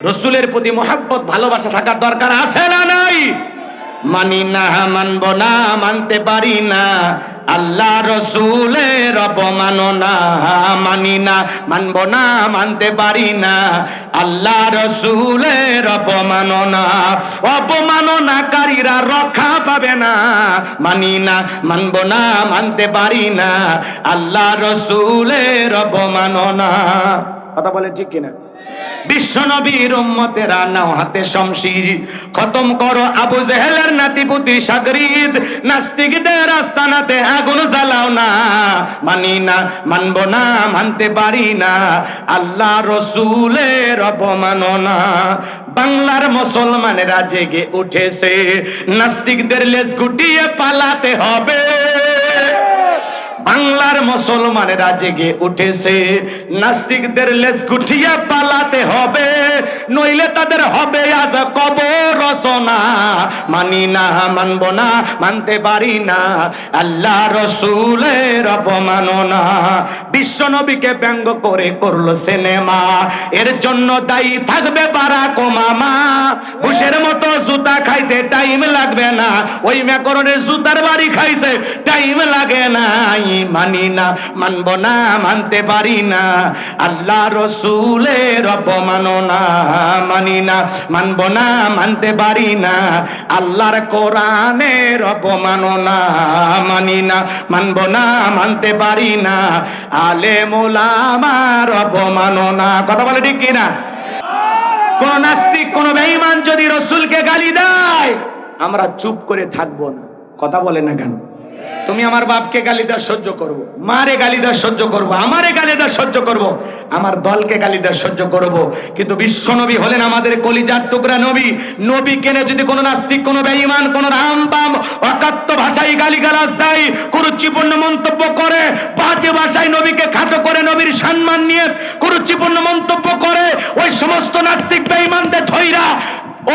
রসুলের প্রতি মোহাব্বত, ভালোবাসা থাকার দরকার আছে না নাই? মানি না, মানব না, মানতে পারি না। আল্লাহ রসুলের অপমাননা, মানি না, মানব না, মানতে পারি না। আল্লাহ রসুলের অপমাননা, অপমাননাকারীরা রক্ষা পাবে না। মানি না, মানব না, মানতে পারি না। আল্লাহ রসুলের অপমাননা। কথা বলে ঠিক কিনা? বিশ্বনবীর উম্মতেরা নাও হাতে শমশির। খতম করো আবু জেহেলের নাতিপুতি সাগরিদ। নাস্তিকদের আস্তানাতে আগুন জ্বালাও না। মানি না, মানব না, মানতে পারি না। আল্লাহ রসুলের অপমাননা বাংলার মুসলমানেরা জেগে উঠেছে। নাস্তিকদের লেজ গুটিয়ে পালাতে হবে। বাংলার মুসলমানেরা জেগে উঠেছে। নাস্তিকদের লেজ গুঠিয়ে পালাতে হবে, নইলে তাদের হবে আজ কবর রচনা। মানি না, মানব না, মানতে পারি না, আল্লাহ রসুলের অপমাননা। বিশ্ব নবীকে ব্যঙ্গ করে করল সিনেমা, এর জন্য দায়ী থাকবে বারাক মামা বুশের মতো জুতা খাইতে টাইম লাগবে না, ওই ম্যাকরনের জুতার বাড়ি খাইছে টাইম লাগে নাই, মানি না, মানব না, মানতে পারি না। আল্লাহ রসুলের অপমাননা মানি না, মানব না, মানতে পারি না। আল্লাহর কোরআনের অপমাননা মানি না, মানব না, মানতে পারি না। আলে মোলামার অপমাননা কথা বলে ঠিক কিনা? কোন নাস্তিক, কোন বেঈমান যদি রসুলকে গালি দেয়, আমরা চুপ করে থাকব না। কথা বলে না কেন? তুমি আমার বাপকে গালি দেওয়া সহ্য করব। মারে গালি দেওয়া সহ্য করব। আমারে গালি দেওয়া সহ্য করব। আমার দলকে গালি দেওয়া সহ্য করব। কিন্তু বিশ্ব নবী হলেন আমাদের কলিজার টুকরা নবী। নবী কেনে যদি কোনো নাস্তিক, কোনো বেঈমান, কোনো রামবাম অকাত্য ভাষায় গালি গালাজ দেয়, কুরুচিপূর্ণ মন্তব্য করে, বাজে ভাষায় নবীকে খাটো করে নবীর সম্মান নিয়ে কুরুচিপূর্ণ মন্তব্য করে, ওই সমস্ত নাস্তিক বেঈমানদের ধৈরা,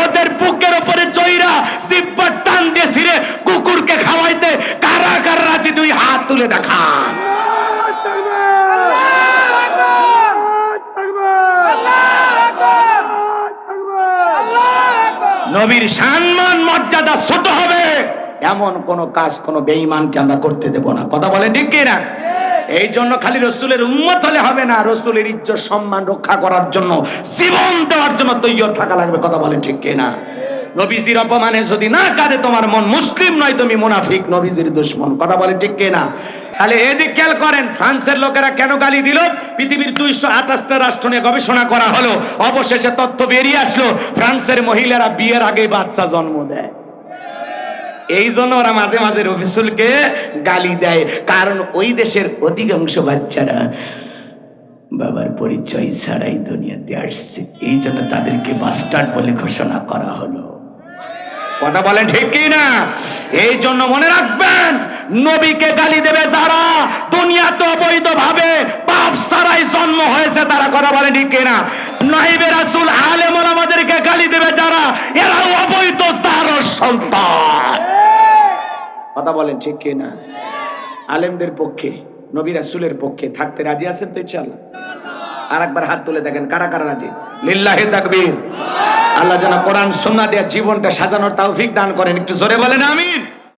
ওদের বুকের উপরে চইরা সিব্বার টান দিয়ে ছিঁড়ে কুকুরকে খাওয়াইতে কারা কারা রাজি দুই হাত তুলে দেখান। নবীর সম্মান, মর্যাদা ছোট হবে। এমন কোন কাজ কোন বেঈমানকে আমরা করতে দেব না। কথা বলে ঠিক না এই জন্য খালি রসুলের উন্মত হলে হবে না। রসুলের ইজ্জত, সম্মান রক্ষা করার জন্য, জীবন দেওয়ার জন্য তৈরি থাকা লাগবে। কথা বলে ঠিক কি না নবীজির অপমানে যদি না কাঁদে তোমার মন মুসলিম নয়, তুমি মুনাফিক, নবীজির দুশ্মন। কথা বলে ঠিক কি না তাহলে এদিক খেয়াল করেন, ফ্রান্সের লোকেরা কেন গালি দিল? পৃথিবীর দুইশো আঠাশটা রাষ্ট্র নিয়ে গবেষণা করা হলো, অবশেষে তথ্য বেরিয়ে আসলো, ফ্রান্সের মহিলারা বিয়ের আগে বাচ্চা জন্ম দেয়। এই জন্য ওরা মাঝে মাঝে রফিসুলকে গালি দেয়, কারণ ওই দেশের অধিকাংশ বাচ্চারা বাবার পরিচয় ছাড়াই দুনিয়াতে আসছে। এই জন্য তাদেরকে বাস্টার্ড বলে ঘোষণা করা হলো। কথা বলেন ঠিক কি না এই জন্য মনে রাখবেন, নবীকে গালি দেবে যারা, দুনিয়াতে অবৈধ ভাবে পাপ সারাই জন্ম হয়েছে, তারা কথা বলে ঠিক কি না নাইবে রাসুল আলেমন আমাদেরকে গালি দেবে যারা এরা অবৈধ তার সন্তান। কথা বলেন ঠিক কি না আলেমদের পক্ষে, নবী রাসুলের পক্ষে থাকতে রাজি আছেন তো ইনশাআল্লাহ? আর একবার হাত তুলে দেখেন, কারা কারা রাজি? লিল্লাহে তাকবীর। আল্লাহ যেন কোরআন, সুন্নাহ দিয়ে জীবনটা সাজানোর তৌফিক দান করেন। একটু জোরে বলেন, আমিন।